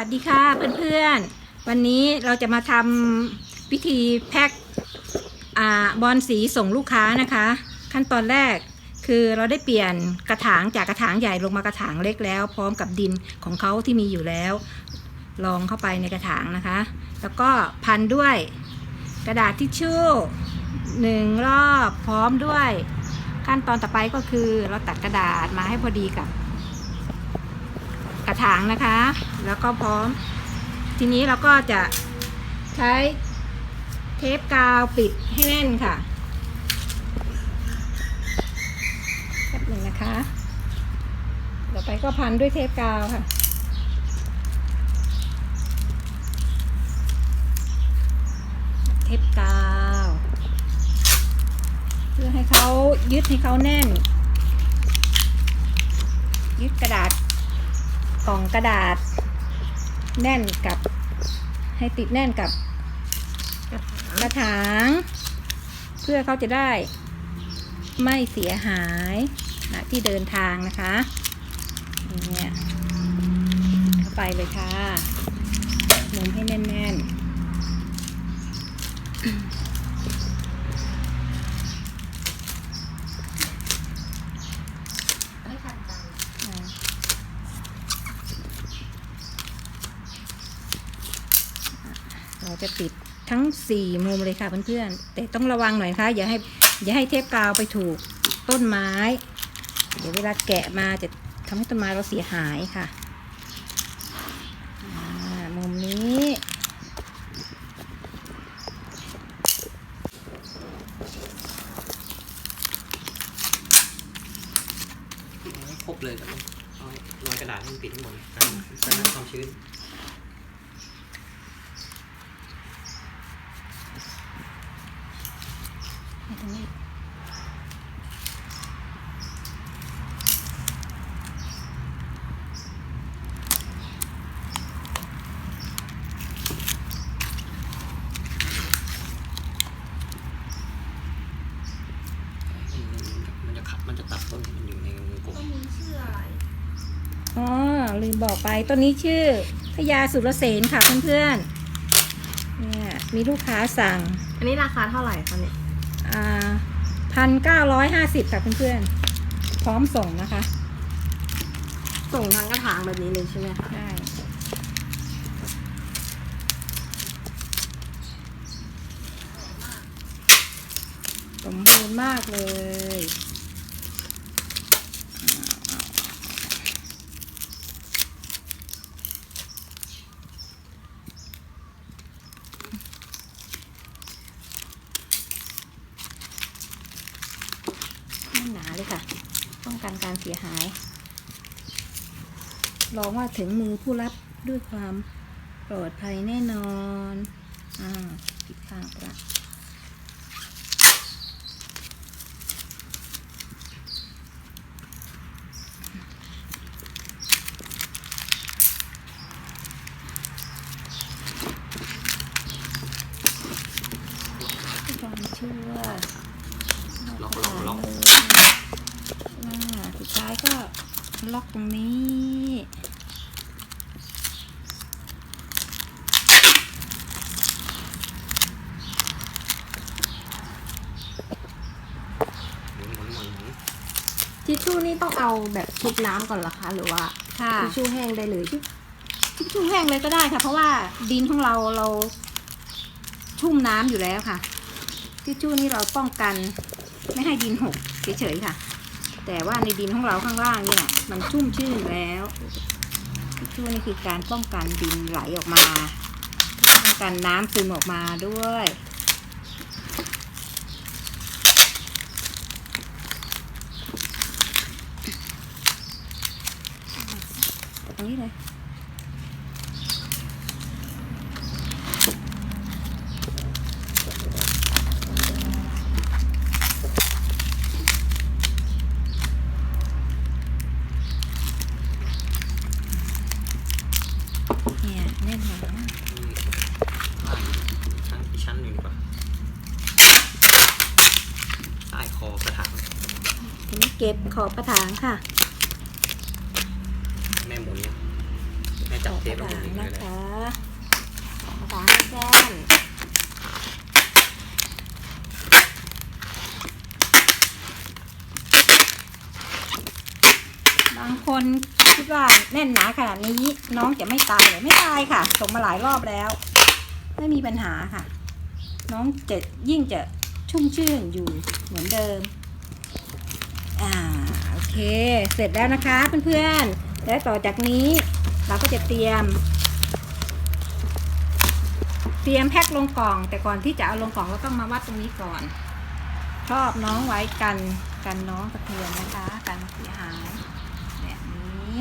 สวัสดีค่ะเพื่อนๆ วันนี้เราจะมาทำพิธีแพ็คบอลสีส่งลูกค้านะคะ ขั้นตอนแรกคือเราได้เปลี่ยนกระถางจากกระถางใหญ่ลงมากระถางเล็กแล้ว พร้อมกับดินของเขาที่มีอยู่แล้ว ลองเข้าไปในกระถางนะคะ แล้วก็พันด้วยกระดาษทิชชู่หนึ่งรอบพร้อมด้วย ขั้นตอนต่อไปก็คือเราตัดกระดาษมาให้พอดีกับ ถางนะคะ แล้วก็พร้อม ทีนี้เราก็จะใช้เทปกาวปิดให้แน่นค่ะแป๊บหนึ่งนะคะ ต่อไปก็พันด้วยเทปกาวค่ะเทปกาว เพื่อให้เขายึดให้เขาแน่น ยึดกระดาษ กล่องกระดาษ แน่นกับให้ติดแน่นกับกระถาง เพื่อเขาจะได้ ไม่เสียหายนะที่เดินทางนะคะอย่างเนี่ยเข้าไปเลยค่ะหมุนให้แน่นๆอ่า เรา จะติดทั้ง 4 มุมเลยค่ะเพื่อนๆแต่ต้องระวังหน่อยนะคะอย่าให้อย่าให้เทปกาวไปถูกต้นไม้ เดี๋ยวเวลาแกะมาจะทำให้ต้นไม้เราเสียหายค่ะอ่ามุมนี้เอาให้ครบเลยครับเอาให้โรยกระดาษให้มันปิดทั้งหมดกันกันความชื้น ให้ ตรงนี้มันจะขับมันจะตัดต้นมันอยู่ในวงกลมต้นนี้ชื่ออะไรอ๋อลืมบอกไปต้นนี้ชื่อพญาสุรเสนค่ะเพื่อนๆเนี่ยมีลูกค้าสั่ง อันนี้ราคาเท่าไหร่คะเนี่ยอ่า พันเก้าร้อยห้าสิบค่ะเพื่อนๆ พร้อมส่งนะคะ ส่งทางกระถางแบบนี้เลยใช่ไหมคะได้สมบูรณ์มากเลย ไม่หนาเลยค่ะ ป้องกันการเสียหาย รองว่าถึงมือผู้รับด้วยความปลอดภัยแน่นอน อ่าปิดพลาดละด้วยความเชื่อ ล็อกล็อกล็อก อ่าสุด ท้ายก็ล็อกตรงนี้หมุนหมุนหมุนหมุนทิชชู่นี่ต้องเอาแบบชุบน้ำก่อนเหรอคะ หรือว่าค่ะ ทิชชู่แห้งได้เลยทิชชู่แห้งเลยก็ได้ค่ะ เพราะว่าดินของเราเราชุ่มน้ำอยู่แล้วค่ะทิชชู่นี่เราป้องกัน ไม่ให้ดินหกเฉยๆค่ะ แต่ว่าในดินของเราข้างล่างเนี่ย มันชุ่มชื่นแล้วทิชชู่นี่คือการป้องกันดินไหลออกมา ป้องกันน้ำซึมออกมาด้วยตรงนี้เลยเนี่ยแน่นหนา นี่ผ้าชั้นอีกชั้นหนึ่งดีกว่าใต้คอกระถาง ทีนี้ เก็บขอบกระถางค่ะแม่หมุนเนี่ยแม่จับเทฟลงต่างอีกเลนะยคะภาษาให้แจ้นบางคนคิดว่าแน่นหนาขนาดนี้น้องจะไม่ตายเลยไม่ตายค่ะส่งมาหลายรอบแล้ว ไม่มีปัญหาค่ะ น้องจะยิ่งจะชุ่มชื่นอยู่เหมือนเดิม อ่าโอเค เสร็จแล้วนะคะเพื่อนๆ และต่อจากนี้เราก็จะเตรียม เตรียมแพ็คลงกล่อง แต่ก่อนที่จะเอาลงกล่องเราต้องมาวัดตรงนี้ก่อน ครอบน้องไว้กันกันน้องกระเทือนนะคะ กันเสียหาย แบบนี้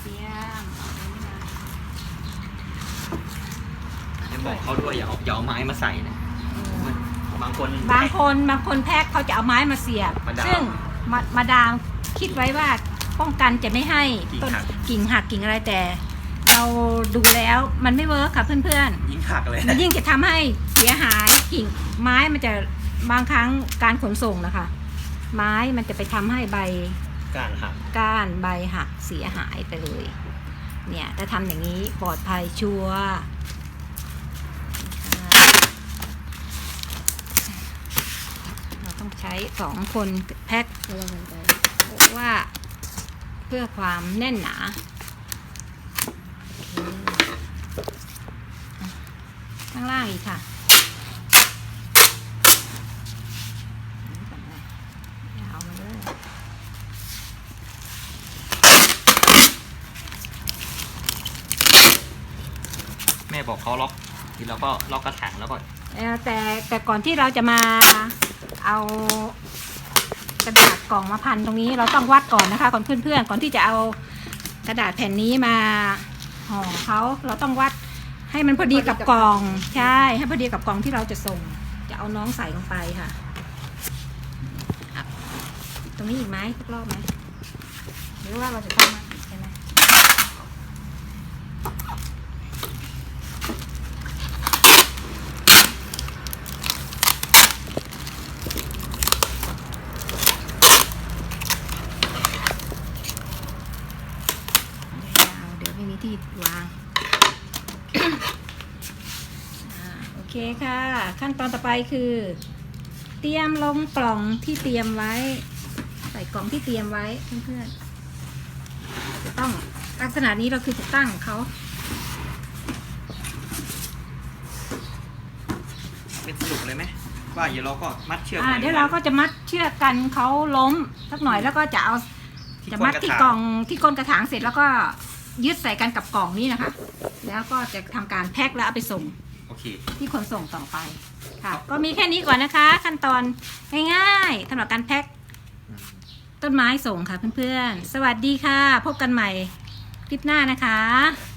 เตรียมเอาไว้นะ จะบอก เขาด้วยอย่าเอาอย่าเอาไม้มาใส่นะมันบางคน บางคนบางคนแพ็คเขาจะเอาไม้มาเสียบ มาดามซึ่งมามาดามคิดไว้ว่าป้องกันจะไม่ให้กิ่งต้นหัก กิ่งหักกิ่งอะไรแต่ เราดูแล้วมันไม่เวิร์คค่ะเพื่อนยิงหักเลยๆ มันยิ่งจะทำให้เสียหายกิ่งไม้มันจะบางครั้งการขนส่งนะคะ ไม้มันจะไปทำให้ใบ การหัก ก้านใบหักเสียหายไปเลย เนี่ยถ้าทำอย่างนี้ปลอดภัยชัวร์เรา ต้องใช้สองคนแพ็คระวังกันไปเพราะว่าเพื่อความแน่นหนาโอเคข้างล่างอีกค่ะยาวมาเลยแม่บอกเขาล็อกทีเราก็ล็อกกระถางแล้วก็เอ่อแต่แต่ก่อนที่เราจะมา เอากระดาษกล่องมาพันตรงนี้เราต้องวัดก่อนนะคะก่อนเพื่อนๆก่อนที่จะเอากระดาษแผ่นนี้มาห่อเขาเราต้องวัดให้มันพอดีกับกล่องใช่ให้พอดีกับกล่องที่เราจะส่ง จะเอาน้องใส่ลงไปค่ะ ตรงนี้อีกไหมสักรอบไหมหรือว่าเราจะต้องมาอีกใช่ไหม ยาว เดี๋ยวไม่มีที่วางอ่าโอเคค่ะ ขั้นตอนต่อไปคือ เตรียมลงกล่องที่เตรียมไว้ ใส่กล่องที่เตรียมไว้เพื่อนๆจะต้องลักษณะนี้เราคือจะตั้งเขาเป็นสรุปเลยไหมว่าเดี๋ยวเราก็มัดเชือกอ่าไเดี๋ยวเราก็จะมัดเชือกกันเขาล้มสักหน่อยแล้วก็จะเอาที่จะก้นมัดระที่ถางกล่องที่ก้นกระถางเสร็จแล้วก็ ยึดใส่กันกับกล่องนี้นะคะ แล้วก็จะทำการแพ็คแล้วเอาไปส่งโอเคที่ขนส่งต่อไปค่ะ ก็มีแค่นี้ก่อนนะคะ ขั้นตอนง่ายๆสำหรับการแพ็คต้นไม้ส่งค่ะเพื่อนๆ สวัสดีค่ะ พบกันใหม่คลิปหน้านะคะ